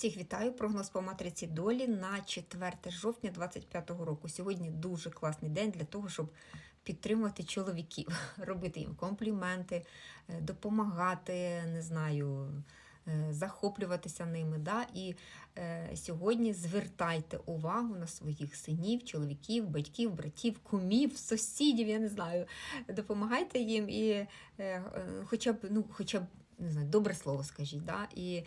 Всіх вітаю. Прогноз по матриці долі на 4 жовтня 2025 року. Сьогодні дуже класний день для того, щоб підтримувати чоловіків, робити їм компліменти, е, допомагати, не знаю, е, захоплюватися ними. Да? І е, сьогодні звертайте увагу на своїх синів, чоловіків, батьків, братів, кумів, сусідів, я не знаю. Допомагайте їм і е, е, хоча б, ну, хоча б не знаю, добре слово скажіть. Да? І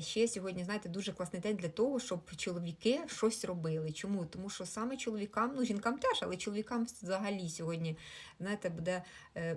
ще сьогодні, знаєте, дуже класний день для того, щоб чоловіки щось робили. Чому? Тому що саме чоловікам, ну жінкам теж, але чоловікам взагалі сьогодні, знаєте, буде е,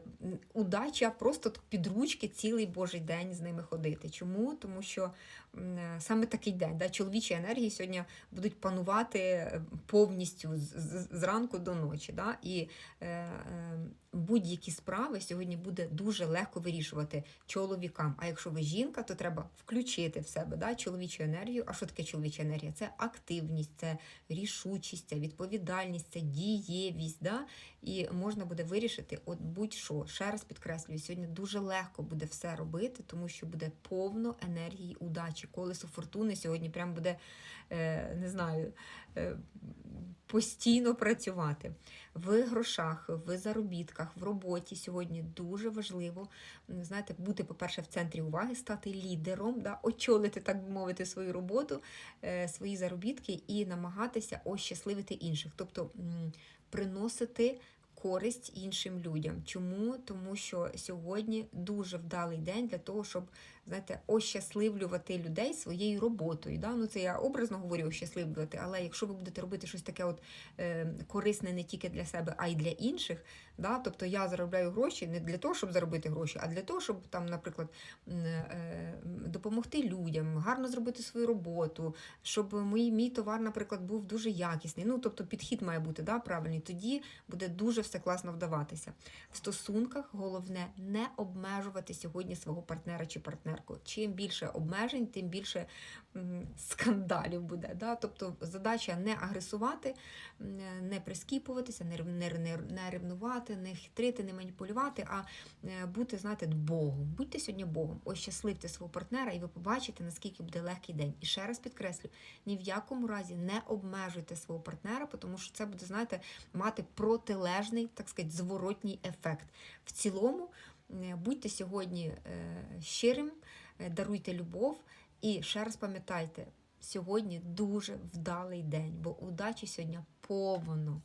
удача просто під ручки цілий божий день з ними ходити. Чому? Тому що е, саме такий день, да? чоловічі енергії сьогодні будуть панувати е, повністю з, зранку до ночі. Да? І е, е, будь-які справи сьогодні буде дуже легко вирішувати чоловікам. А якщо ви жінка, то треба включити в себе да, чоловічу енергію. А що таке чоловіча енергія? Це активність, це рішучість, це відповідальність, це дієвість. Да? І можна буде вирішити от будь-що. Ще раз підкреслюю, сьогодні дуже легко буде все робити, тому що буде повно енергії удачі. Колесо фортуни сьогодні прям буде, е, не знаю, е, постійно працювати. В грошах, в заробітках, в роботі сьогодні дуже важливо знаєте, бути, по-перше, в центрі уваги, стати лідером, да, очолити, так би мовити, свою роботу, е, свої заробітки і намагатися ощасливити інших. Тобто приносити. Користь іншим людям. Чому? Тому що сьогодні дуже вдалий день для того, щоб знаєте, ощасливлювати людей своєю роботою. Да? Ну, це я образно говорю ощасливлювати, але якщо ви будете робити щось таке от, е, корисне не тільки для себе, а й для інших, да? тобто я заробляю гроші не для того, щоб заробити гроші, а для того, щоб там, наприклад, е, допомогти людям, гарно зробити свою роботу, щоб мій, мій товар, наприклад, був дуже якісний. Ну, тобто підхід має бути да, правильний, тоді буде дуже все класно вдаватися. В стосунках головне не обмежувати сьогодні свого партнера чи партнерку. Чим більше обмежень, тим більше скандалів буде. Да? Тобто задача не агресувати, не прискіпуватися, не, не, не, не ревнувати, не хитрити, не маніпулювати, а е, бути, знаєте, Богом. Будьте сьогодні Богом, ощасливте свого партнера, і ви побачите, наскільки буде легкий день. І ще раз підкреслю: ні в якому разі не обмежуйте свого партнера, тому що це буде, знаєте, мати протилежний, так сказати, зворотній ефект. В цілому, е, будьте сьогодні е, щирим, даруйте любов і ще раз пам'ятайте, сьогодні дуже вдалий день, бо удачі сьогодні повно.